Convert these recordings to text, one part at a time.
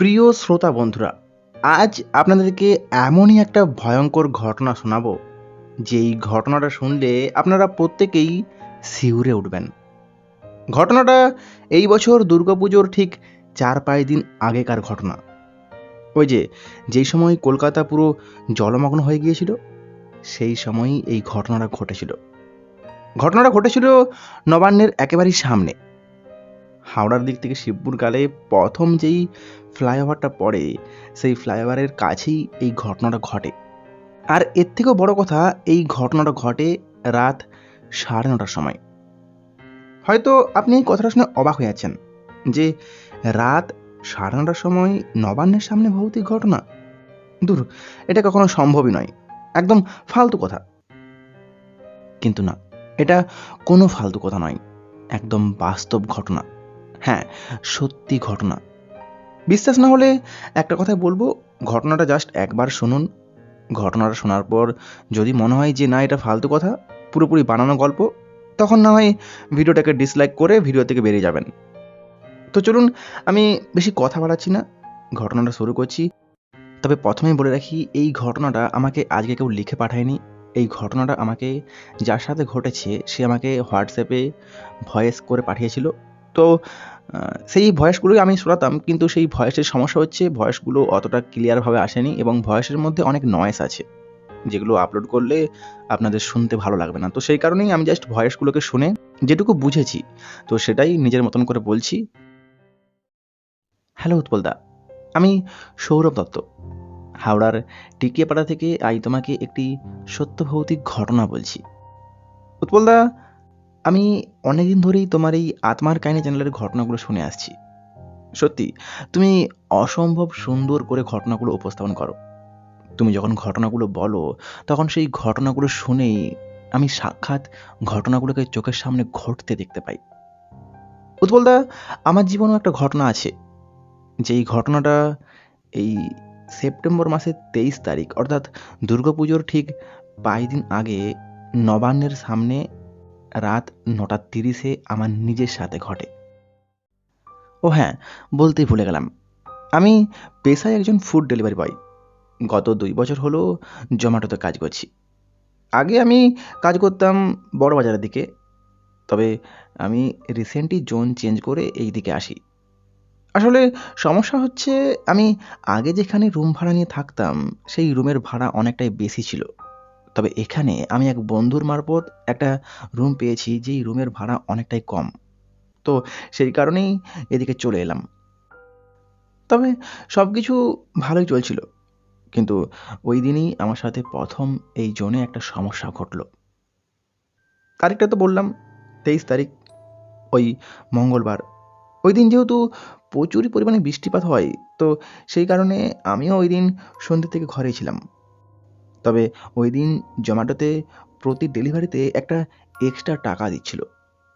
প্রিয় শ্রোতা বন্ধুরা, আজ আপনাদেরকে এমনই একটা ভয়ঙ্কর ঘটনা শোনাবো। যেই ঘটনাটা শুনলে আপনারা প্রত্যেকেই শিউরে উঠবেন। ঘটনাটা এই বছর দুর্গাপুজোর ঠিক চার পাঁচ দিন আগেকার ঘটনা। ওই যে, যেই সময় কলকাতা পুরো জলমগ্ন হয়ে গিয়েছিল, সেই সময়ই এই ঘটনাটা ঘটেছিল। ঘটনাটা ঘটেছিল নবান্নের একেবারেই সামনে। হাওড়ার দিক থেকে শিবপুর গালে প্রথম যেই ফ্লাইওভারটা পড়ে, সেই ফ্লাইওভারের কাছেই এই ঘটনাটা ঘটে। আর এর থেকেও বড় কথা, এই ঘটনাটা ঘটে রাত সাড়ে নটার সময়। হয়তো আপনি এই কথাটা শুনে অবাক হয়ে আছেন যে রাত সাড়ে নটার সময় নবান্নের সামনে ভৌতিক ঘটনা? দূর, এটা কখনো সম্ভবই নয়। একদম ফালতু কথা। কিন্তু না, এটা কোনো ফালতু কথা নয়। একদম বাস্তব ঘটনা। হ্যাঁ সত্যি ঘটনা। বিশ্বাস না হলে একটা কথাই বলব, ঘটনাটা জাস্ট একবার শুনুন। ঘটনাটা শোনার পর যদি মনে হয় যে না, এটা ফালতু কথা, পুরোপুরি বানানো গল্প, তখন না হয় ভিডিওটাকে ডিসলাইক করে ভিডিও থেকে বেরিয়ে যাবেন। তো চলুন, আমি বেশি কথা বাড়াচ্ছি না, ঘটনাটা শুরু করছি। তবে প্রথমেই বলে রাখি, এই ঘটনাটা আমাকে আজকে কেউ লিখে পাঠায়নি। এই ঘটনাটা আমাকে যার সাথে ঘটেছে, সে আমাকে হোয়াটসঅ্যাপে ভয়েস করে পাঠিয়েছিল। তো সেই ভয়েসগুলোই আমি শোনাতাম, কিন্তু সেই ভয়েসের সমস্যা হচ্ছে ভয়েসগুলো অতটা ক্লিয়ারভাবে আসেনি এবং ভয়েসের মধ্যে অনেক নয়েস আছে, যেগুলো আপলোড করলে আপনাদের শুনতে ভালো লাগবে না। তো সেই কারণেই আমি জাস্ট ভয়েসগুলোকে শুনে যেটুকু বুঝেছি, তো সেটাই নিজের মতন করে বলছি। হ্যালো উৎপলদা আমি সৌরভ দত্ত, হাওড়ার টিকিয়াপাড়া থেকে আজ তোমাকে একটি সত্যভৌতিক ঘটনা বলছি। উৎপলদা আমি অনেকদিন ধরেই তোমার এই আত্মার কাহিনী চ্যানেলের ঘটনাগুলো শুনে আসছি। সত্যি, তুমি অসম্ভব সুন্দর করে ঘটনাগুলো উপস্থাপন করো। তুমি যখন ঘটনাগুলো বলো, তখন সেই ঘটনাগুলো শুনেই আমি সাক্ষাৎ ঘটনাগুলোকে চোখের সামনে ঘটতে দেখতে পাই। উৎপলদা আমার জীবনেও একটা ঘটনা আছে। যেই ঘটনাটা এই সেপ্টেম্বর মাসের তেইশ তারিখ, অর্থাৎ দুর্গাপুজোর ঠিক পাঁচ দিন আগে নবান্নের সামনে রাত নটা তিরিশে আমার নিজের সাথে ঘটে। ও হ্যাঁ বলতেই ভুলে গেলাম। আমি পেশায় একজন ফুড ডেলিভারি বয় গত দুই বছর হলো জোম্যাটোতে কাজ করছি। আগে আমি কাজ করতাম বড় বাজারের দিকে। তবে আমি রিসেন্টলি জোন চেঞ্জ করে এই দিকে আসি। আসলে সমস্যা হচ্ছে আমি আগে যেখানে রুম ভাড়া নিয়ে থাকতাম, সেই রুমের ভাড়া অনেকটাই বেশি ছিল। তবে এখানে আমি এক বন্ধুর মারফত একটা রুম পেয়েছি, যেই রুমের ভাড়া অনেকটাই কম। তো সেই কারণেই এদিকে চলে এলাম। তবে সব কিছু ভালোই চলছিল। কিন্তু ওই দিনই আমার সাথে প্রথম এই জোনে একটা সমস্যা ঘটলো। তারিখটা তো বললাম, তেইশ তারিখ, ওই মঙ্গলবার। ওই দিন যেহেতু প্রচুর পরিমাণে বৃষ্টিপাত হয়, তো সেই কারণে আমিও ওই দিন সন্ধ্যে থেকে ঘরেই ছিলাম। তবে ওই দিন জোম্যাটোতে প্রতি ডেলিভারিতে একটা এক্সট্রা টাকা দিচ্ছিল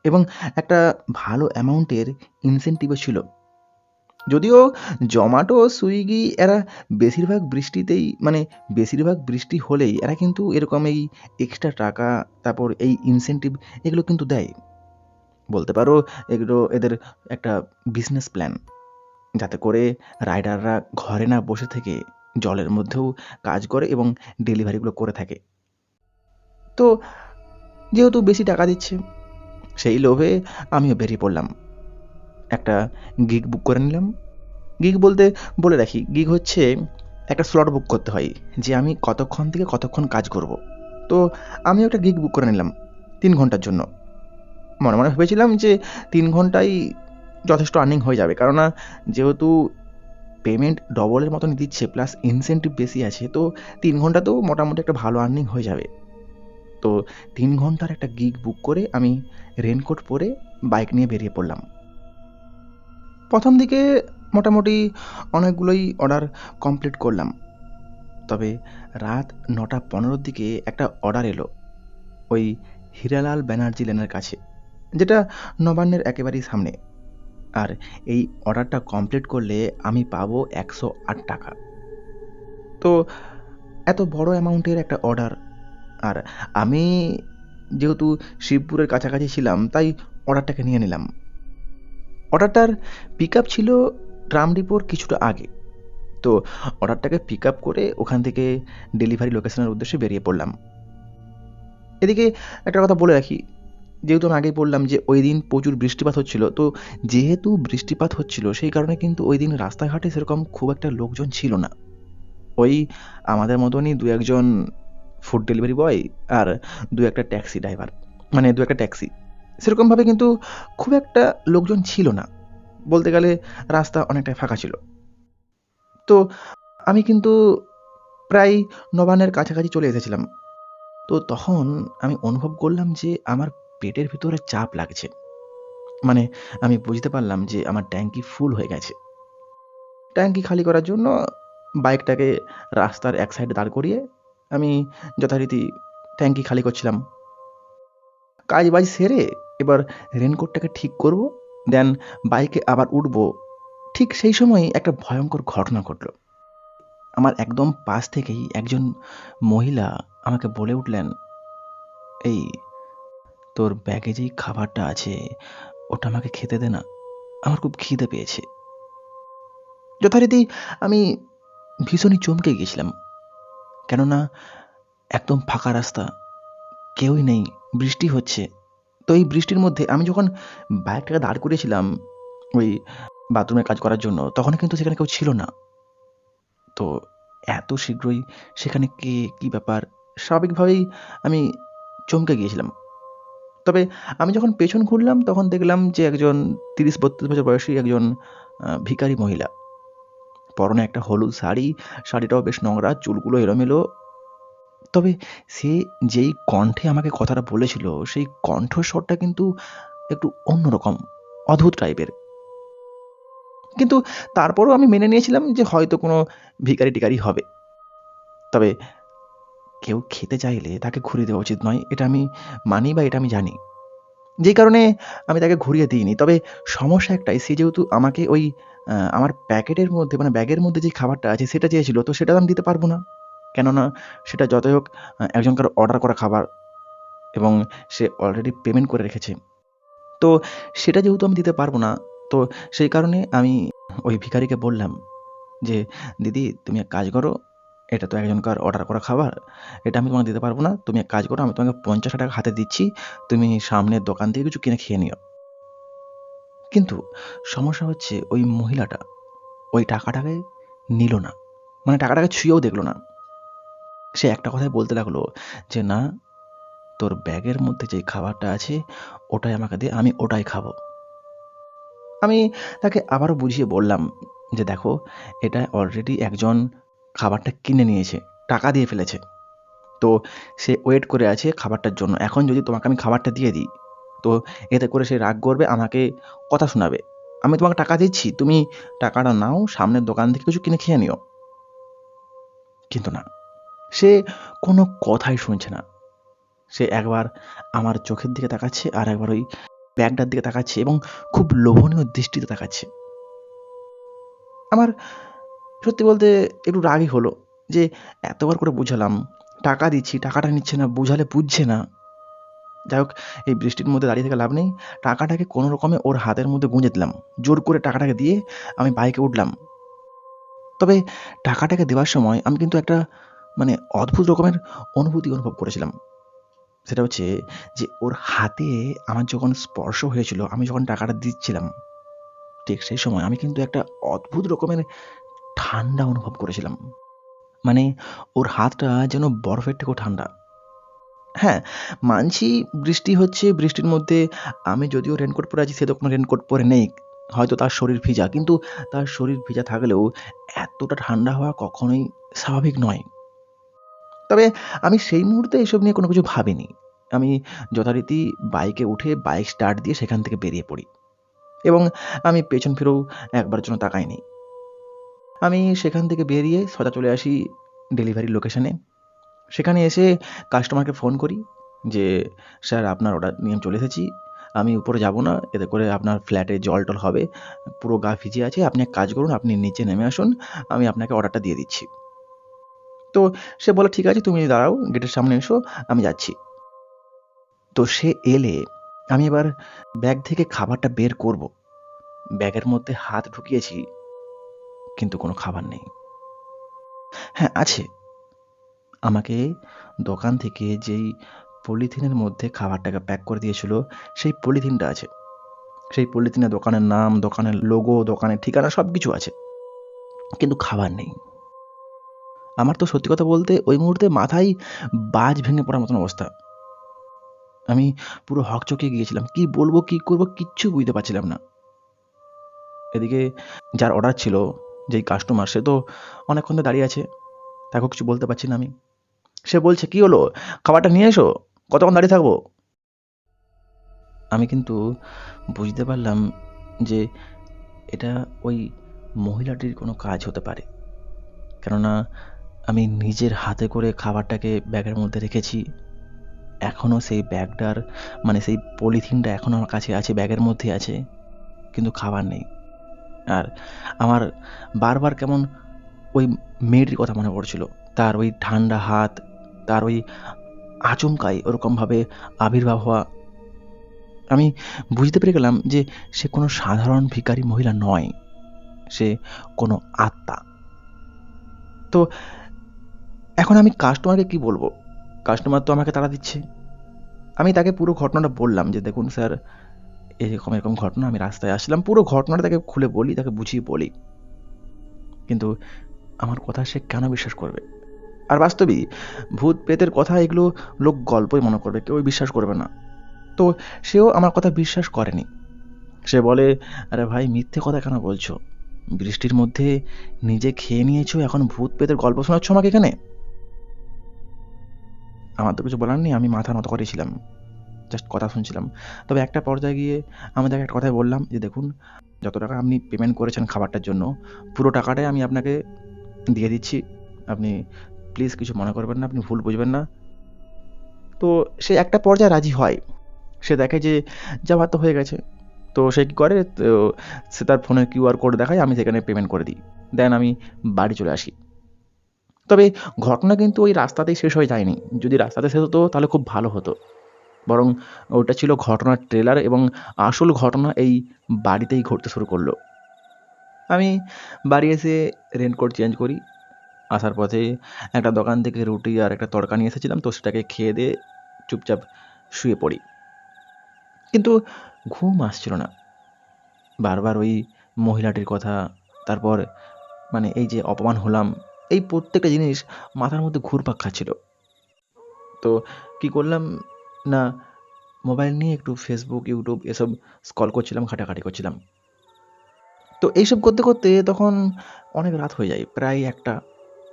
এবং একটা ভালো অ্যামাউন্টের ইনসেন্টিভও ছিল। যদিও জোম্যাটো, সুইগি এরা বেশিরভাগ বৃষ্টিতেই মানে বেশিরভাগ বৃষ্টি হলেই এরা কিন্তু এরকম এই এক্সট্রা টাকা, তারপর এই ইনসেন্টিভ এগুলো কিন্তু দেয়। বলতে পারো, এগুলো এদের একটা বিজনেস প্ল্যান। যাতে করে রাইডাররা ঘরে না বসে থেকে জলের মধ্যেও কাজ করে এবং ডেলিভারিগুলো করে থাকে। তো যেহেতু বেশি টাকা দিচ্ছে, সেই লোভে আমিও বেরিয়ে পড়লাম। একটা গিগ বুক করে নিলাম। গিগ বলতে, বলে রাখি গিগ হচ্ছে একটা স্লট বুক করতে হয়, যে আমি কতক্ষণ থেকে কতক্ষণ কাজ করব। তো আমি একটা গিগ বুক করে নিলাম তিন ঘণ্টার জন্য। মনে মনে ভেবেছিলাম যে তিন ঘন্টায় যথেষ্ট আর্নিং হয়ে যাবে, কেননা যেহেতু পেমেন্ট ডবলের মতনই দিচ্ছে প্লাস ইনসেন্টিভ বেশি আছে, তো তিন ঘন্টাতেও মোটামুটি একটা ভালো আর্নিং হয়ে যাবে। তো তিন ঘণ্টার একটা গিগ বুক করে আমি রেনকোট পরে বাইক নিয়ে বেরিয়ে পড়লাম। প্রথম দিকে মোটামুটি অনেকগুলোই অর্ডার কমপ্লিট করলাম। তবে রাত নটা পনেরোর দিকে একটা অর্ডার এলো, ওই হীরালাল ব্যানার্জি লেনের কাছে, যেটা নবান্নের একেবারেই সামনে। আর এই অর্ডারটা কমপ্লিট করলে আমি পাবো একশো আট টাকা। তো এত বড় অ্যামাউন্টের একটা অর্ডার আর আমি যেহেতু শিবপুরের কাছাকাছি ছিলাম, তাই অর্ডারটাকে নিয়ে নিলাম। অর্ডারটার পিক আপ ছিল ট্রাম ডিপোর কিছুটা আগে। তো অর্ডারটাকে পিক আপ করে ওখান থেকে ডেলিভারি লোকেশনের উদ্দেশ্যে বেরিয়ে পড়লাম। এদিকে একটা কথা বলে রাখি যেহেতু আমি আগেই বললাম যে ওই দিন প্রচুর বৃষ্টিপাত হচ্ছিল, তো যেহেতু বৃষ্টিপাত হচ্ছিল, সেই কারণে কিন্তু ওই দিন রাস্তাঘাটে সেরকম খুব একটা লোকজন ছিল না। ওই আমাদের মতনই দু একজন ফুড ডেলিভারি বয় আর দু একটা ট্যাক্সি ড্রাইভার মানে দু একটা ট্যাক্সি সেরকমভাবে কিন্তু খুব একটা লোকজন ছিল না। বলতে গেলে রাস্তা অনেকটাই ফাঁকা ছিল। তো আমি কিন্তু প্রায় নবান্নের কাছাকাছি চলে এসেছিলাম। তো তখন আমি অনুভব করলাম যে আমার পেটের ভিতরে চাপ লাগছে। মানে আমি বুঝতে পারলাম যে আমার ট্যাঙ্কি ফুল হয়ে গেছে। ট্যাঙ্কি খালি করার জন্য বাইকটাকে রাস্তার এক সাইডে দাঁড় করিয়ে আমি যথারীতি ট্যাঙ্কি খালি করছিলাম। কাজ বাজ সেরে এবার রেনকোটটাকে ঠিক করব দেন বাইকে আবার উঠব। ঠিক সেই সময় একটা ভয়ঙ্কর ঘটনা ঘটল। আমার একদম পাশ থেকেই একজন মহিলা আমাকে বলে উঠলেন, এই তোর ব্যাগে যেই খাবারটা আছে, ওটা আমাকে খেতে দে না। আমার খুব খিদে পেয়েছে। যথারীতি আমি ভীষণই চমকে গিয়েছিলাম। কেননা, একদম ফাঁকা রাস্তা, কেউই নেই, বৃষ্টি হচ্ছে। তো এই বৃষ্টির মধ্যে আমি যখন বাইকটাকে দাঁড় করিয়েছিলাম, ওই বাথরুমে কাজ করার জন্য, তখন কিন্তু সেখানে কেউ ছিল না। তো এত শীঘ্রই সেখানে কে, কি ব্যাপার, স্বাভাবিকভাবেই আমি চমকে গিয়েছিলাম। তবে আমি যখন পেছন ঘুরলাম, তখন দেখলাম যে একজন তিরিশ বত্রিশ বছর বয়সী একজন ভিখারি মহিলা। পরনে একটা হলুদ শাড়ি, শাড়িটাও বেশ নোংরা, চুলগুলো এলোমেলো। তবে সে যেই কণ্ঠে আমাকে কথাটা বলেছিল, সেই কণ্ঠস্বরটা কিন্তু একটু অন্যরকম, অদ্ভুত টাইপের। কিন্তু তারপরও আমি মেনে নিয়েছিলাম যে হয়তো কোনো ভিকারি টিকারি হবে। তবে কেউ খেতে চাইলে তাকে ঘুরিয়ে দেওয়া উচিত নয়, এটা আমি মানি বা এটা আমি জানি। যেই কারণে আমি তাকে ঘুরিয়ে দিইনি। তবে সমস্যা একটাই, সে যেহেতু আমাকে ওই আমার প্যাকেটের মধ্যে মানে ব্যাগের মধ্যে যে খাবারটা আছে, সেটা চেয়েছিল, তো সেটা আমি দিতে পারব না। কেননা সেটা যতই হোক একজনকার অর্ডার করা খাবার এবং সে অলরেডি পেমেন্ট করে রেখেছে। তো সেটা যেহেতু আমি দিতে পারব না, তো সেই কারণে আমি ওই ভিখারিকে বললাম যে, দিদি, তুমি এক কাজ করো এটা তো একজনকার অর্ডার করা খাবার। এটা আমি তোমাকে দিতে পারব না। তুমি এক কাজ করো, আমি তোমাকে পঞ্চাশ টাকা হাতে দিচ্ছি। তুমি সামনের দোকান থেকে কিছু কিনে খেয়ে নিও। কিন্তু সমস্যা হচ্ছে ওই মহিলাটা ওই টাকাটাকে নিল না। মানে টাকাটাকে ছুঁয়েও দেখল না। সে একটা কথাই বলতে লাগল যে, না, তোর ব্যাগের মধ্যে যে খাবারটা আছে, ওটাই আমাকে দিয়ে আমি ওটাই খাব। আমি তাকে আবারও বুঝিয়ে বললাম যে, দেখো, এটা অলরেডি একজন খাবারটা কিনে নিয়েছে, টাকা দিয়ে ফেলেছে। তো সে ওয়েট করে আছে খাবারটার জন্য। এখন যদি তোমাকে আমি খাবারটা দিয়ে দিই, তো এতে করে সে রাগ করবে, আমাকে কথা শোনাবে। আমি তোমাকে টাকা দিচ্ছি, তুমি টাকাটা নাও, সামনের দোকান থেকে কিছু কিনে খেয়ে নিও। কিন্তু না, সে কোনো কথাই শুনছে না। সে একবার আমার চোখের দিকে তাকাচ্ছে আর একবার ওই ব্যাগটার দিকে তাকাচ্ছে এবং খুব লোভনীয় দৃষ্টিতে তাকাচ্ছে। আমার সত্যি বলতে একটু রাগই হলো যে এতবার করে বুঝালাম, টাকা দিচ্ছি, টাকাটা নিচ্ছে না, বুঝালে বুঝছে না। যাই হোক, এই বৃষ্টির মধ্যে দাঁড়িয়ে থেকে লাভ নেই। টাকাটাকে কোনো রকমে ওর হাতের মধ্যে গুঁজে দিলাম। জোর করে টাকাটাকে দিয়ে আমি বাইকে উঠলাম। তবে টাকাটাকে দেওয়ার সময় আমি কিন্তু একটা মানে অদ্ভুত রকমের অনুভূতি অনুভব করেছিলাম। সেটা হচ্ছে যে ওর হাতে আমার যখন স্পর্শ হয়েছিল, আমি যখন টাকাটা দিচ্ছিলাম, ঠিক সেই সময় আমি কিন্তু একটা অদ্ভুত রকমের ঠান্ডা অনুভব করেছিলাম। মানে ওর হাতটা যেন বরফের থেকেও ঠান্ডা। হ্যাঁ মানছি বৃষ্টি হচ্ছে, বৃষ্টির মধ্যে আমি যদিও রেনকোট পরে আছি, সে তো কোনো রেনকোট পরে নেই। হয়তো তার শরীর ভিজা, কিন্তু তার শরীর ভিজা থাকলেও এতটা ঠান্ডা হওয়া কখনোই স্বাভাবিক নয়। তবে আমি সেই মুহূর্তে এসব নিয়ে কোনো কিছু ভাবিনি। আমি যথারীতি বাইকে উঠে বাইক স্টার্ট দিয়ে সেখান থেকে বেরিয়ে পড়ি। এবং আমি পেছন ফিরেও একবার জন্য তাকাইনি। আমি সেখান থেকে বেরিয়ে সোজা চলে আসি ডেলিভারি লোকেশানে সেখানে এসে কাস্টমারকে ফোন করি যে, স্যার, আপনার অর্ডার নিয়ে চলে এসেছি। আমি উপরে যাব না, এতে করে আপনার ফ্ল্যাটে জল টল হবে, পুরো গা ভিজে আছে। আপনি এক কাজ করুন, আপনি নিচে নেমে আসুন, আমি আপনাকে অর্ডারটা দিয়ে দিচ্ছি। তো সে বলে, ঠিক আছে, তুমি দাঁড়াও গেটের সামনে এসো, আমি যাচ্ছি। তো সে এলে, আমি এবার ব্যাগ থেকে খাবারটা বের করব। ব্যাগের মধ্যে হাত ঢুকিয়েছি কিন্তু কোনো খাবার নেই। হ্যাঁ আছে। আমাকে দোকান থেকে যেই পলিথিনের মধ্যে খাবারটাকে প্যাক করে দিয়েছিল, সেই পলিথিনটা আছে। সেই পলিথিনে দোকানের নাম, দোকানের লোগো দোকানের ঠিকানা সব কিছু আছে। কিন্তু খাবার নেই। আমার তো সত্যি কথা বলতে ওই মুহূর্তে মাথায় বাজ ভেঙে পড়ার মতন অবস্থা। আমি পুরো হকচকিয়ে গিয়েছিলাম। কি বলব, কি করব, কিচ্ছু বুঝতে পারছিলাম না। এদিকে যার অর্ডার ছিল যেই কাস্টমার সে তো অনেকক্ষণ ধরে দাঁড়িয়ে আছে। তাকেও কিছু বলতে পারছি না আমি। সে বলছে, কি হলো? খাবারটা নিয়ে এসো। কতক্ষণ দাঁড়িয়ে থাকব? আমি কিন্তু বুঝতে পারলাম যে এটা ওই মহিলাটির কোনো কাজ হতে পারে। কেননা আমি নিজের হাতে করে খাবারটাকে ব্যাগের মধ্যে রেখেছি। এখনও সেই ব্যাগটার মানে সেই পলিথিনটা এখনও আমার কাছে আছে, ব্যাগের মধ্যে আছে। কিন্তু খাবার নেই। আর আমার বারবার কেমন ওই মেয়েটির কথা মনে পড়ছিল। তার ওই ঠান্ডা হাত, তার ওই আচমকাই ওরকমভাবে আবির্ভাব হওয়া। আমি বুঝতে পেরে গেলাম যে সে কোনো সাধারণ ভিখারি মহিলা নয়, সে কোনো আত্মা। তো এখন আমি কাস্টমারকে কি বলব? কাস্টমার তো আমাকে তাড়া দিচ্ছে। আমি তাকে পুরো ঘটনাটা বললাম যে, দেখুন স্যার এরকম এরকম ঘটনা, আমি রাস্তায় আসলাম, পুরো ঘটনাটা তাকে খুলে বলি, তাকে বুঝিয়ে বলি। কিন্তু আমার কথা সে কেন বিশ্বাস করবে? আর বাস্তবিক ভূত প্রেতের কথা এগুলো লোক গল্পই মনে করবে কেউ বিশ্বাস করবে না। তো সেও আমার কথা বিশ্বাস করেনি। সে বলে, আরে ভাই, মিথ্যে কথা কেন বলছো? বৃষ্টির মধ্যে নিজে খেয়ে নিয়েছো, এখন ভূত প্রেতের গল্প শোনাচ্ছ আমাকে এখানে? আমার তো কিছু বলার নেই, আমি মাথা নত করেছিলাম। জাস্ট কথা শুনছিলাম। তবে একটা পর্যায়ে গিয়ে আমি তাকে একটা কথাই বললাম যে, দেখুন, যত টাকা আপনি পেমেন্ট করেছেন খাবারটার জন্য, পুরো টাকাটাই আমি আপনাকে দিয়ে দিচ্ছি। আপনি প্লিজ কিছু মনে করবেন না, আপনি ভুল বুঝবেন না। তো সে একটা পর্যায়ে রাজি হয়। সে দেখে যে যাওয়ার তো হয়ে গেছে। তো সে কী করে? তো সে তার ফোনে কিউআর কোড দেখায়, আমি সেখানে পেমেন্ট করে দিই। দেন আমি বাড়ি চলে আসি। তবে ঘটনা কিন্তু ওই রাস্তাতেই শেষ হয়ে যায়নি। যদি রাস্তাতে শেষ হতো, তাহলে খুব ভালো হতো। বরং ওটা ছিল ঘটনার ট্রেলার এবং আসল ঘটনা এই বাড়িতেই ঘটতে শুরু করল। আমি বাড়ি এসে রেনকোট চেঞ্জ করি। আসার পথে একটা দোকান থেকে রুটি আর একটা তড়কা নিয়ে এসেছিলাম, তো সেটাকে খেয়ে দিয়ে চুপচাপ শুয়ে পড়ি। কিন্তু ঘুম আসছিল না। বারবার ওই মহিলাটির কথা, তারপর মানে এই যে অপমান হলাম, এই প্রত্যেকটা জিনিস মাথার মধ্যে ঘুরপাক খাচ্ছিল। তো কি করলাম না মোবাইল নিয়ে একটু ফেসবুক ইউটিউব এসব স্কল করছিলাম, ঘাটাঘাটি করছিলাম। তো এইসব করতে করতে তখন অনেক রাত হয়ে যায়, প্রায় একটা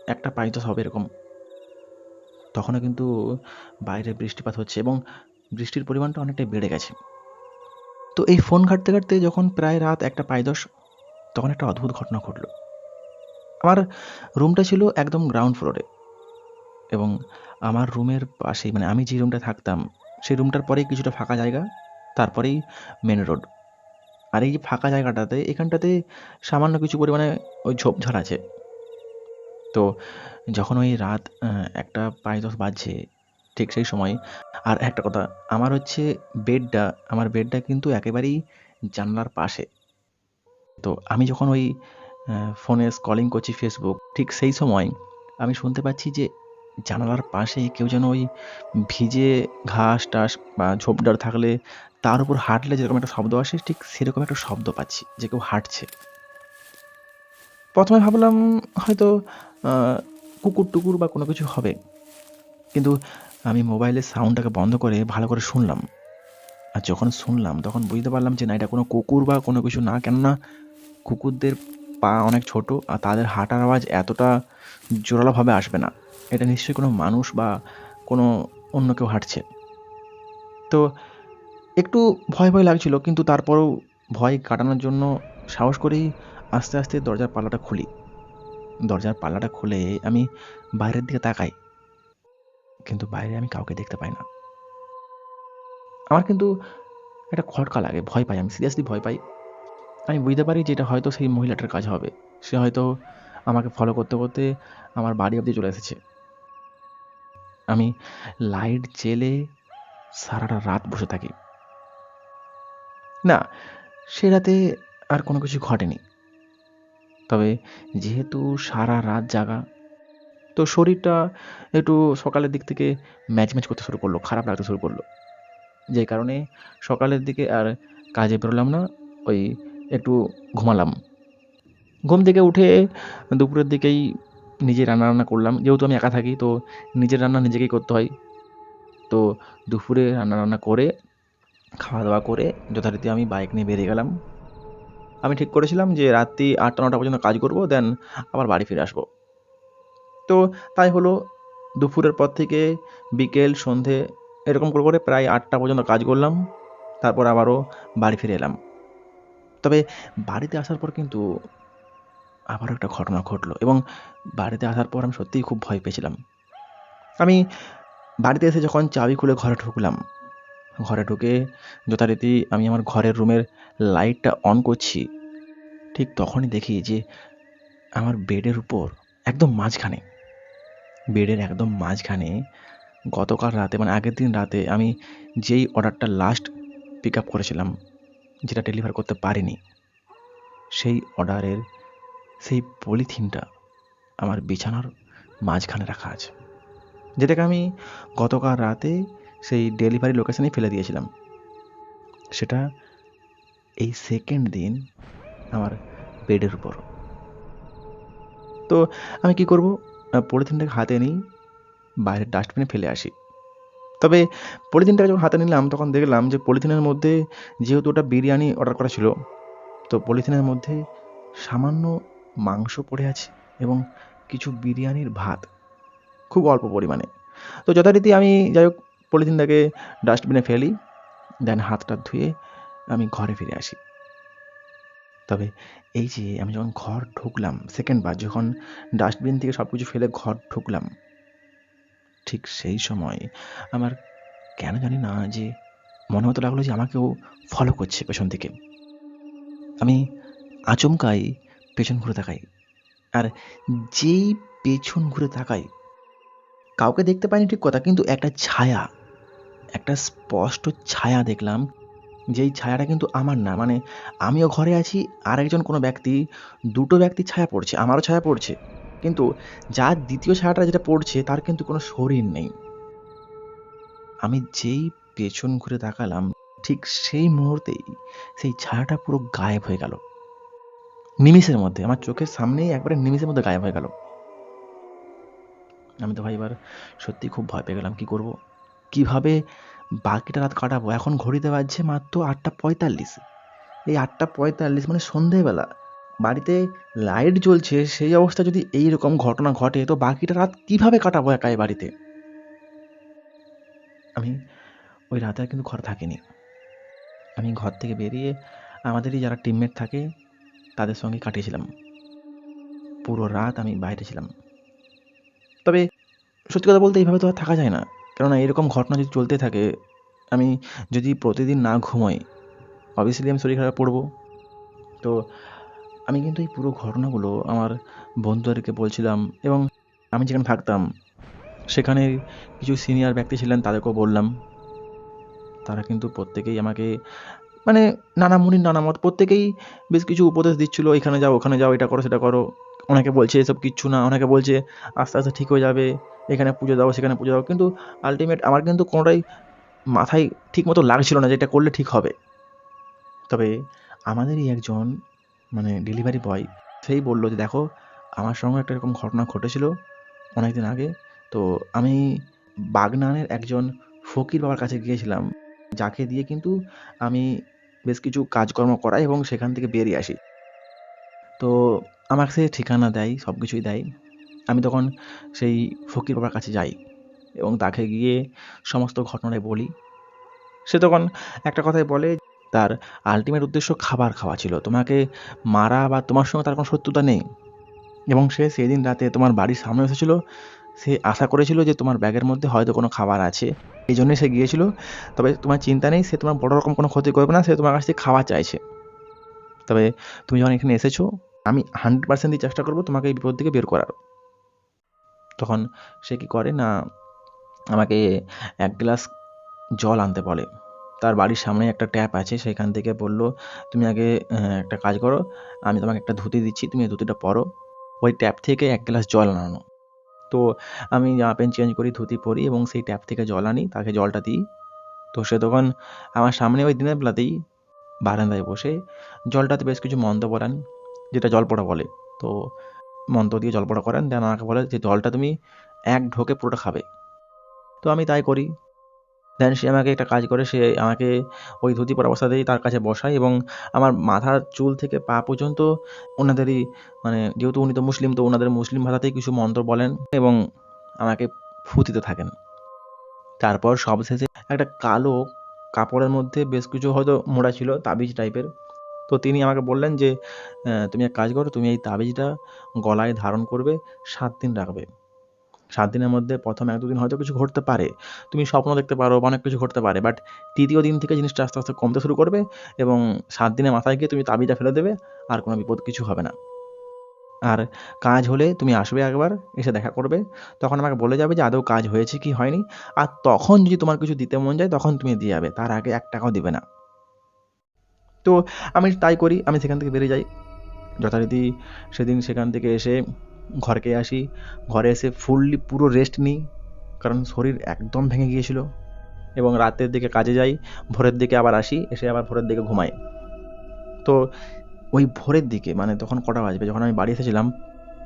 একটা দশ হবে এরকম। তখনও কিন্তু বাইরে বৃষ্টিপাত হচ্ছে এবং বৃষ্টির পরিমাণটা অনেকটাই বেড়ে গেছে। তো এই ফোন ঘাটতে ঘাটতে যখন প্রায় রাত একটা দশ, তখন একটা অদ্ভুত ঘটনা ঘটলো। আমার রুমটা ছিল একদম গ্রাউন্ড ফ্লোরে এবং আমার রুমের পাশেই মানে আমি যে রুমটা থাকতাম সেই রুমটার পরেই কিছুটা ফাঁকা জায়গা, তারপরেই মেন রোড আর এই যে ফাঁকা জায়গাটাতে, এখানটাতে সামান্য কিছু পরিমাণে ওই ঝোপঝাড় আছে। তো যখন ওই রাত একটা প্রায় দশ বাজছে, ঠিক সেই সময়, আর একটা কথা, আমার হচ্ছে বেডটা আমার বেডটা কিন্তু একেবারেই জানলার পাশে। তো আমি যখন ওই ফোনে স্কলিং করছি ফেসবুক ঠিক সেই সময় আমি শুনতে পাচ্ছি যে জানালার পাশে কেউ যেন ওই ভিজে ঘাস টাস বা ঝোপঝাড় থাকলে তার উপর হাঁটলে যেরকম একটা শব্দ আসে, ঠিক সেরকম একটা শব্দ পাচ্ছি যে কেউ হাঁটছে। প্রথমে ভাবলাম হয়তো কুকুর টুকুর বা কোনো কিছু হবে। কিন্তু আমি মোবাইলের সাউন্ডটাকে বন্ধ করে ভালো করে শুনলাম। আর যখন শুনলাম, তখন বুঝতে পারলাম যে না, এটা কোনো কুকুর বা কোনো কিছু না। কেননা কুকুরদের পা অনেক ছোট, আর তাদের হাঁটার আওয়াজ এতটা জোরালোভাবে আসবে না। এটা নিশ্চয়ই কোনো মানুষ বা কোনো অন্য কেউ হাঁটছে। তো একটু ভয় ভয় লাগছিল, কিন্তু তারপরেও ভয় কাটানোর জন্য সাহস করেই আস্তে আস্তে দরজার পাল্লাটা খুলি। দরজার পাল্লাটা খুলে আমি বাইরের দিকে তাকাই, কিন্তু বাইরে আমি কাউকে দেখতে পাই না। আমার কিন্তু একটা খটকা লাগে, ভয় পাই, আমি সিরিয়াসলি ভয় পাই। আমি বুঝতে পারি যে এটা হয়তো সেই মহিলাটার কাজ হবে। সে হয়তো আমাকে ফলো করতে করতে আমার বাড়ি অবধি চলে এসেছে। আমি লাইট জেলে সারাটা রাত বসে থাকি। না, সে রাতে আর কোনো কিছু ঘটেনি। তবে যেহেতু সারা রাত জাগা, তো শরীরটা একটু সকালের দিক থেকে ম্যাচ ম্যাচ করতে শুরু করল, খারাপ লাগতে শুরু করল। যে কারণে সকালের দিকে আর কাজে বেরোলাম না, ওই একটু ঘুমালাম। ঘুম থেকে উঠে দুপুরের দিকেই নিজে রান্না বান্না করলাম। যেহেতু আমি একা থাকি, তো নিজের রান্না নিজেকেই করতে হয়। তো দুপুরে রান্না রান্না করে খাওয়া দাওয়া করে যথারীতি আমি বাইক নিয়ে বেরিয়ে গেলাম। আমি ঠিক করেছিলাম যে রাত্রি আটটা, নটা পর্যন্ত কাজ করব দেন আবার বাড়ি ফিরে আসব। তো তাই হলো দুপুরের পর থেকে বিকেল, সন্ধে এরকম করে করে প্রায় আটটা পর্যন্ত কাজ করলাম। তারপর আবারও বাড়ি ফিরে এলাম। তবে বাড়িতে আসার পর কিন্তু আবারও একটা ঘটনা ঘটলো এবং বাড়িতে আসার পর আমি সত্যিই খুব ভয় পেয়েছিলাম। আমি বাড়িতে এসে যখন চাবি খুলে ঘরে ঢুকলাম, ঘরে ঢুকে যথারীতি আমি আমার ঘরের রুমের লাইটটা অন করছি। ঠিক তখনই দেখি যে আমার বেডের উপর একদম মাঝখানে, বেডের একদম মাঝখানে গতকাল রাতে মানে আগের দিন রাতে আমি যেই অর্ডারটা লাস্ট পিক আপ করেছিলাম যেটা ডেলিভার করতে পারিনি, সেই অর্ডারের সেই পলিথিনটা আমার বিছানার মাঝখানে রাখা আছে, যেটাকে আমি গতকাল রাতে সেই ডেলিভারি লোকেশানে ফেলে দিয়েছিলাম। সেটা এই সেকেন্ড দিন আমার বেডের উপর। তো আমি কি করব? পলিথিনটাকে হাতে নিই বাইরের ডাস্টবিনে ফেলে আসি। তবে পলিথিনটা যখন হাতে নিলাম, তখন দেখলাম যে পলিথিনের মধ্যে যেহেতু ওটা বিরিয়ানি অর্ডার করা ছিল, তো পলিথিনের মধ্যে সামান্য মাংস পড়ে আছে এবং কিছু বিরিয়ানির ভাত। খুব অল্প পরিমাণে। তো যথারীতি আমি যাই হোক পলিথিনটাকে ডাস্টবিনে ফেলি দেন হাতটা ধুয়ে আমি ঘরে ফিরে আসি। তবে এই যে আমি যখন ঘর ঢুকলাম সেকেন্ডবার যখন ডাস্টবিন থেকে সব কিছু ফেলে ঘর ঢুকলাম ঠিক সেই সময় আমার কেন জানি না যে মনে হতে লাগল যে আমাকেও ফলো করছে পেছন থেকে আমি আচমকাই পেছন ঘুরে তাকাই। আর যেই পেছন ঘুরে তাকাই, কাউকে দেখতে পাইনি ঠিক কথা, কিন্তু একটা ছায়া, একটা স্পষ্ট ছায়া দেখলাম, যেই ছায়াটা কিন্তু আমার না। মানে আমিও ঘরে আছি আর একজন কোনো ব্যক্তি, দুটো ব্যক্তি ছায়া পড়ছে, আমারও ছায়া পড়ছে। কিন্তু যার দ্বিতীয় ছায়াটা যেটা পড়ছে, তার কিন্তু কোনো শরীর নেই। আমি যেই পেছন ঘুরে তাকালাম, ঠিক সেই মুহূর্তেই সেই ছায়াটা পুরো গায়েব হয়ে গেল। নিমিষের মধ্যে, আমার চোখের সামনেই একবারে নিমিষের মধ্যে গায়েব হয়ে গেল। আমি তো ভাই এবার সত্যি খুব ভয় পেয়ে গেলাম, কি করব? কীভাবে বাকিটা রাত কাটাবো? এখন ঘড়িতে বাজছে মাত্র আটটা পঁয়তাল্লিশ। এই আটটা পঁয়তাল্লিশ মানে সন্ধেবেলা। বাড়িতে লাইট জ্বলছে, সেই অবস্থা যদি এই রকম ঘটনা ঘটে, তো বাকিটা রাত কীভাবে কাটাবো একাই বাড়িতে? আমি ওই রাতে আর কিন্তু ঘরে থাকিনি। আমি ঘর থেকে বেরিয়ে আমাদেরই যারা টিমমেট থাকে, তাদের সঙ্গে কাটিয়েছিলাম। পুরো রাত আমি বাইরে ছিলাম। তবে সত্যি কথা বলতে এইভাবে তো আর থাকা যায় না। কেননা এরকম ঘটনা যদি চলতে থাকে, আমি যদি প্রতিদিন না ঘুমোই অবভিয়াসলি আমি শরীর খারাপ পড়ব তো আমি কিন্তু এই পুরো ঘটনাগুলো আমার বন্ধুদেরকে বলছিলাম এবং আমি যেখানে থাকতাম, সেখানে কিছু সিনিয়র ব্যক্তি ছিলেন, তাদেরকেও বললাম। তারা কিন্তু প্রত্যেকেই আমাকে মানে নানা মুনির নানা মত প্রত্যেকেই বেশ কিছু উপদেশ দিচ্ছিল, এখানে যাও, ওখানে যাও, এটা করো, সেটা করো। অনেকে বলছে, এসব কিচ্ছু না। অনেকে বলছে, আস্তে আস্তে ঠিক হয়ে যাবে, এখানে পুজো দাও, সেখানে পুজো দাও। কিন্তু আলটিমেট আমার কিন্তু কোনোটাই মাথায় ঠিক মতো লাগছিল না যে এটা করলে ঠিক হবে। তবে আমাদেরই একজন মানে ডেলিভারি বয় সেই বলল যে, দেখো, আমার সঙ্গে একটা এরকম ঘটনা ঘটেছিল অনেক দিন আগে। তো আমি বাগনানের একজন ফকির বাবার কাছে গিয়েছিলাম, যাকে দিয়ে কিন্তু আমি বেশ কিছু কাজকর্ম করাই এবং সেখান থেকে বেরিয়ে আসি। তো আমাকে সে ঠিকানা দেয় সব কিছুই দেয়। আমি তখন সেই ফকির বাবার কাছে যাই এবং তাকে গিয়ে সমস্ত ঘটনাটাই বলি। সে তখন একটা কথাই বলে তার আলটিমেট উদ্দেশ্য খাবার খাওয়া ছিল। তোমাকে মারা বা তোমার সঙ্গে তার কোনো শত্রুতা নেই। এবং সে সেদিন রাতে তোমার বাড়ির সামনে এসেছিল। সে আশা করেছিল যে তোমার ব্যাগের মধ্যে হয়তো কোনো খাবার আছে। এই জন্যই সে গিয়েছিল। তবে তোমার চিন্তা নেই, সে তোমার বড় রকম কোনো ক্ষতি করবে না, সে তোমার কাছ থেকে খাওয়া চাইছে। তবে তুমি যখন এখানে এসেছ, আমি হান্ড্রেড পার্সেন্ট দিয়ে চেষ্টা করব তোমাকে এই বিপদ থেকে বের করার। তখন সে কী করে না, আমাকে এক গ্লাস জল আনতে বলে। তার বাড়ির সামনে একটা ট্যাপ আছে, সেখান থেকে বলল, তুমি আগে একটা কাজ করো, আমি তোমাকে একটা ধুতি দিচ্ছি, তুমি ধুতিটা পরো। ওই ট্যাপ থেকে এক গ্লাস জল আনানো। তো আমি জামা প্যান্ট চেঞ্জ করি, ধুতি পরি এবং সেই ট্যাপ থেকে জল আনি, তাকে জলটা দিই। তো সে তখন আমার সামনে ওই দিনের বেলাতেই বারান্দায় বসে জলটাতে বেশ কিছু মন্ত্র বলেন যেটা জল পড়া বলে। তো মন্ত্র দিয়ে জল পড়া করেন, দেন আমাকে বলে যে, জলটা তুমি এক ঢোকে পুরোটা খাবে। তো আমি তাই করি। দেন সে আমাকে একটা কাজ করে, সে আমাকে ওই ধুতি পরা অবস্থাতেই তার কাছে বসায় এবং আমার মাথার চুল থেকে পা পর্যন্ত ওনাদেরই মানে যেহেতু উনি তো মুসলিম, তো ওনাদের মুসলিম ভাষাতেই কিছু মন্ত্র বলেন এবং আমাকে ফুতিতে থাকেন। তারপর সবশেষে একটা কালো কাপড়ের মধ্যে বেশ কিছু হয়তো মোড়া ছিল, তাবিজ টাইপের। তো তিনি আমাকে বললেন যে তুমি এক কাজ করো, তুমি এই তাবিজটা গলায় ধারণ করবে, সাত দিন রাখবে। সাত দিনের মধ্যে প্রথম এক দুদিন হয়তো কিছু ঘটতে পারে। তুমি স্বপ্ন দেখতে পারো বা অনেক কিছু ঘটতে পারে বাট তৃতীয় দিন থেকে জিনিসটা আস্তে আস্তে কমতে শুরু করবে এবং সাত দিনের মাথায় গিয়ে তুমি তাবিজটা ফেলে দেবে, আর কোনো বিপদ কিছু হবে না। আর কাজ হলে তুমি আসবে একবার, এসে দেখা করবে। তখন আমাকে বলে যাবে যে, আদৌ কাজ হয়েছে কি হয়নি? আর তখন যদি তোমার কিছু দিতে মন যায়, তখন তুমি দিয়ে যাবে, তার আগে এক টাকাও দিবে না। তো আমি তাই করি, আমি সেখান থেকে বেরিয়ে যাই। যথারীতি সেদিন সেখান থেকে এসে ঘরকে আসি, ঘরে এসে ফুললি পুরো রেস্ট নিই, কারণ শরীর একদম ভেঙে গিয়েছিল। এবং রাতের দিকে কাজে যাই, ভোরের দিকে আবার আসি, এসে আবার ভোরের দিকে ঘুমাই। তো ওই ভোরের দিকে মানে তখন কটা বাজবে, যখন আমি বাড়ি এসেছিলাম,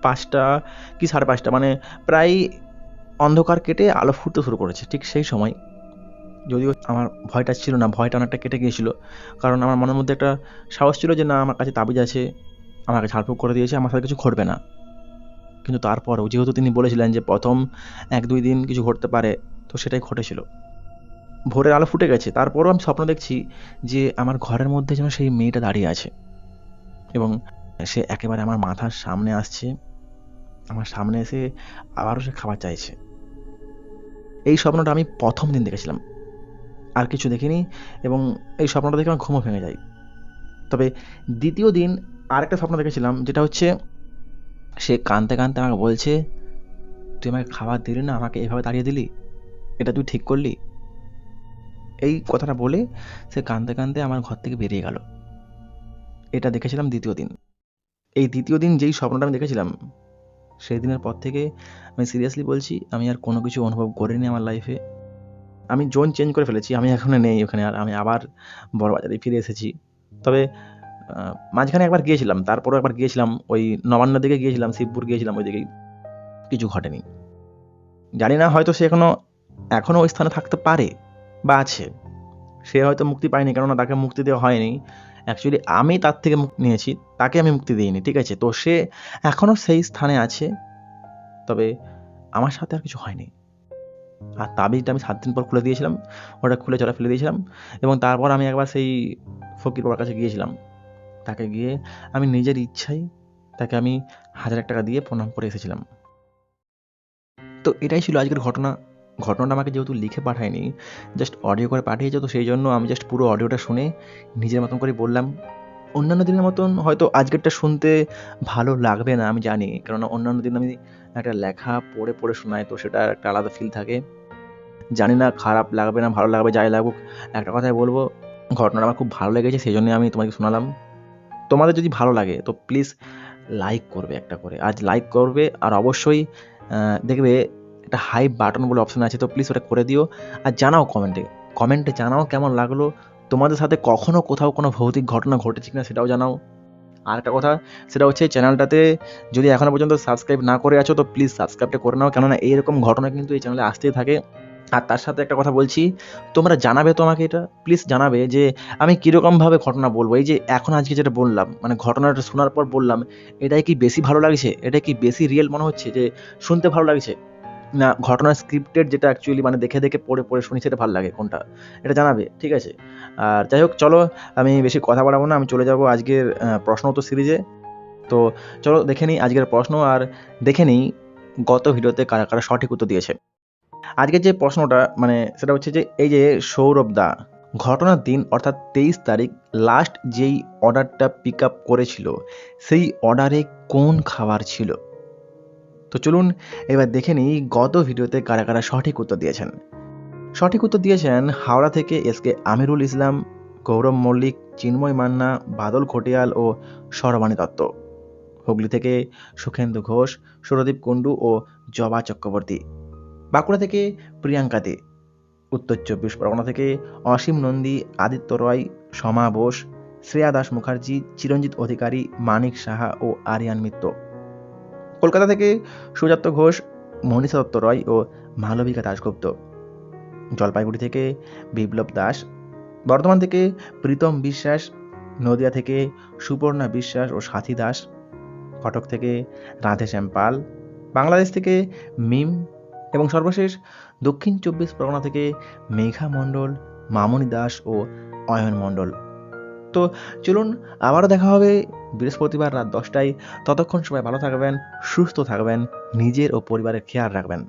পাঁচটা কি সাড়ে পাঁচটা মানে প্রায় অন্ধকার কেটে আলো ফুটতে শুরু করেছে, ঠিক সেই সময়। যদিও আমার ভয়টা ছিল না, ভয়টা অনেকটা কেটে গিয়েছিল, কারণ আমার মনের মধ্যে একটা সাহস ছিল যে না, আমার কাছে তাবিজ আছে, আমাকে ঝাড়ফুঁক করে দিয়েছে, আমার সাথে কিছু ঘটবে না। কিন্তু তারপরেও যেহেতু তিনি বলেছিলেন যে প্রথম এক দুই দিন কিছু ঘটতে পারে, তো সেটাই ঘটেছিল। ভোরের আলো ফুটে গেছে, তারপরও আমি স্বপ্ন দেখছি যে আমার ঘরের মধ্যে যেন সেই মেয়েটা দাঁড়িয়ে আছে এবং সে একেবারে আমার মাথার সামনে আসছে, আমার সামনে এসে আবারও সে খাবার চাইছে। এই স্বপ্নটা আমি প্রথম দিন দেখেছিলাম, আর কিছু দেখিনি এবং এই স্বপ্নটা দেখে আমার ঘুমও ভেঙে যায়। তবে দ্বিতীয় দিন আরেকটা স্বপ্ন দেখেছিলাম, যেটা হচ্ছে সে কাঁদতে কাঁদতে আমাকে বলছে, তুই আমাকে খাবার দিলি না, আমাকে এভাবে তাড়িয়ে দিলি? এটা তুই ঠিক করলি? এই কথাটা বলে সে কাঁদতে কাঁদতে আমার ঘর থেকে বেরিয়ে গেল। এটা দেখেছিলাম দ্বিতীয় দিন। এই দ্বিতীয় দিন যেই স্বপ্নটা আমি দেখেছিলাম, সেই দিনের পর থেকে আমি সিরিয়াসলি বলছি, আমি আর কোনো কিছু অনুভব করিনি আমার লাইফে আমি জোন চেঞ্জ করে ফেলেছি, আমি এখন নেই ওখানে, আর আমি আবার বড় বাজারে ফিরে এসেছি। তবে মাঝখানে একবার গিয়েছিলাম, তারপরও একবার গিয়েছিলাম, ওই নবান্ন দিকে গিয়েছিলাম, শিবপুর গিয়েছিলাম ওই দিকেই কিছু ঘটেনি। জানি না হয়তো সে এখনও এখনও ওই স্থানে থাকতে পারে বা আছে। সে হয়তো মুক্তি পায়নি, কেননা তাকে মুক্তি দেওয়া হয়নি। অ্যাকচুয়ালি আমি তার থেকে মুক্তি নিয়েছি, তাকে আমি মুক্তি দিইনি, ঠিক আছে? তো সে এখনও সেই স্থানে আছে, তবে আমার সাথে আর কিছু হয়নি। আর তাবিজটা আমি সাত দিন পর খুলে দিয়েছিলাম, ওটা খুলে চলা ফেলে দিয়েছিলাম, এবং তারপর আমি একবার সেই ফকির বাবার কাছে গিয়েছিলাম। তাকে গিয়ে আমি নিজের ইচ্ছাই তাকে আমি হাজার টাকা দিয়ে প্রণাম করে এসেছিলাম। তো এটাই ছিল আজকের ঘটনা। ঘটনাটা আমাকে যেহেতু লিখে পাঠায়নি জাস্ট অডিও করে পাঠিয়েছে, তো সেই জন্য আমি জাস্ট পুরো অডিওটা শুনে নিজের মতন করে বললাম। অন্যান্য দিনের মতন হয়তো আজকেরটা শুনতে ভালো লাগবে না, আমি জানি। কেননা অন্যান্য দিন আমি একটা লেখা পড়ে পড়ে শোনাই, তো সেটা একটা আলাদা ফিল থাকে। জানি না খারাপ লাগবে না, ভালো লাগবে, যাই লাগুক, একটা কথাই বলব, ঘটনাটা আমার খুব ভালো লেগেছে, সেই জন্য আমি তোমাকে শোনালাম। তোমাদের যদি ভালো লাগে, তো প্লিজ লাইক করবে একটা করে। আজ লাইক করবে, আর অবশ্যই দেখবে একটা হাই বাটন বলে অপশন আছে, তো প্লিজ ওটা করে দিও। আর জানাও কমেন্টে কমেন্টে জানাও কেমন লাগল। তোমাদের সাথে কখনো কোথাও কোনো ভৌতিক ঘটনা ঘটেছে কিনা সেটাও জানাও। আর একটা কথা, সেটা হচ্ছে চ্যানেলটাতে যদি এখনও পর্যন্ত সাবস্ক্রাইব না করে আছো, তো প্লিজ সাবস্ক্রাইবটা করে নাও। কেননা এইরকম ঘটনা কিন্তু এই চ্যানেলে আসতেই থাকে। আর তার সাথে একটা কথা বলছি, তোমরা জানাবে তো আমাকে এটা? প্লিজ জানাবে যে আমি কীরকমভাবে ঘটনা বলব। এই যে এখন আজকে যেটা বললাম মানে ঘটনাটা শোনার পর বললাম, এটাই কি বেশি ভালো লাগছে? এটা কি বেশি রিয়েল মনে হচ্ছে যে শুনতে ভালো লাগছে? না ঘটনার স্ক্রিপ্টেড যেটা অ্যাকচুয়ালি মানে দেখে দেখে পড়ে পড়ে শুনি সেটা ভালো লাগে কোনটা? এটা জানাবে, ঠিক আছে? আর যাই হোক, চলো, আমি বেশি কথা বাড়াবো না, আমি চলে যাব আজকের প্রশ্ন উত্তর সিরিজে তো চলো, দেখে নিই আজকের প্রশ্ন, আর দেখে নিই গত ভিডিওতে কারা কারা সঠিক উত্তর দিয়েছে। আজকের যে প্রশ্নটা মানে সেটা হচ্ছে যে, এই যে সৌরভ দা, ঘটনার দিন অর্থাৎ তেইশ তারিখ লাস্ট যেই অর্ডারটা পিক আপ করেছিল, সেই অর্ডারে কোন খাবার ছিল? তো চলুন এবার দেখে নিই গত ভিডিওতে কারা কারা সঠিক উত্তর দিয়েছেন। সঠিক উত্তর দিয়েছেন হাওড়া থেকে এস কে আমিরুল ইসলাম, গৌরব মল্লিক, চিন্ময় মান্না, বাদল খটিয়াল ও সরবাণী দত্ত। হুগলি থেকে সুখেন্দু ঘোষ, সুরদীপ কুণ্ডু ও জবা চক্রবর্তী। বাঁকুড়া থেকে প্রিয়াঙ্কা দে, উত্তর চব্বিশ পরগনা থেকে অসীম নন্দী, আদিত্য রয়, সমা বোস, শ্রেয়া দাস মুখার্জি, চিরঞ্জিত অধিকারী, মানিক সাহা ও আরিয়ান মিত্র। কলকাতা থেকে সুজাত ঘোষ, মনীষা দত্ত রয় ও মালবিকা দাশগুপ্ত। জলপাইগুড়ি থেকে বিপ্লব দাস, বর্ধমান থেকে প্রীতম বিশ্বাস, নদিয়া থেকে সুপর্ণা বিশ্বাস ও সাথী দাস, কটক থেকে রাধেশ্যাম পাল, বাংলাদেশ থেকে মিম এবং সর্বশেষ দক্ষিণ চব্বিশ পরগনা থেকে মেঘা মণ্ডল মামনি দাস ও অয়ন মণ্ডল। তো চলুন, আবারও দেখা হবে বৃহস্পতিবার রাত দশটায়। ততক্ষণ সবাই ভালো থাকবেন, সুস্থ থাকবেন, নিজের ও পরিবারের খেয়াল রাখবেন।